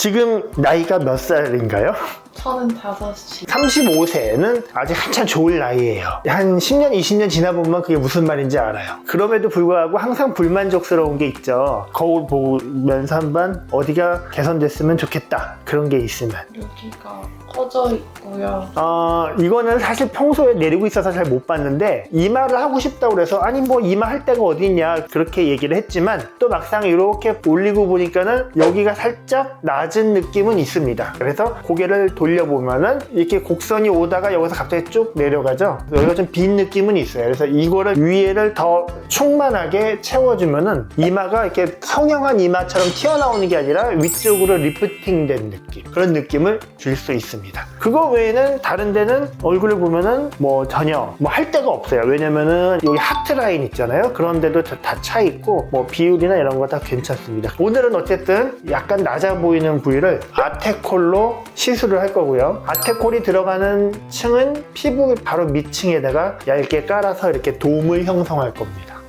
지금 나이가 몇 살인가요? 35시. 35세는 아직 한참 좋을 나이예요. 한 10년, 20년 지나 보면 그게 무슨 말인지 알아요. 그럼에도 불구하고 항상 불만족스러운 게 있죠. 거울 보면서 한번 어디가 개선됐으면 좋겠다. 그런 게 있으면. 여기가 커져 있고요. 어, 이거는 사실 평소에 내리고 있어서 잘 못 봤는데 이마를 하고 싶다고 그래서 아니 뭐 이마 할 데가 어디 있냐 그렇게 얘기를 했지만 또 막상 이렇게 올리고 보니까는 여기가 살짝 낮은 느낌은 있습니다. 그래서 고개를 돌려보면은 이렇게 곡선이 오다가 여기서 갑자기 쭉 내려가죠. 여기가 좀 빈 느낌은 있어요. 그래서 이거를 위에를 더 충만하게 채워주면은 이마가 이렇게 성형한 이마처럼 튀어나오는 게 아니라 위쪽으로 리프팅된 느낌 그런 느낌을 줄 수 있습니다. 그거 외에는 다른 데는 얼굴을 보면은 뭐 전혀 뭐 할 데가 없어요. 왜냐면은 여기 하트 라인 있잖아요. 그런 데도 다 차 있고 뭐 비율이나 이런 거 다 괜찮습니다. 오늘은 어쨌든 약간 낮아 보이는 부위를 아테콜로 시술을 할 거고요. 아테콜이 들어가는 층은 피부 바로 밑층에다가 얇게 깔아서 이렇게 돔을 형성할 겁니다.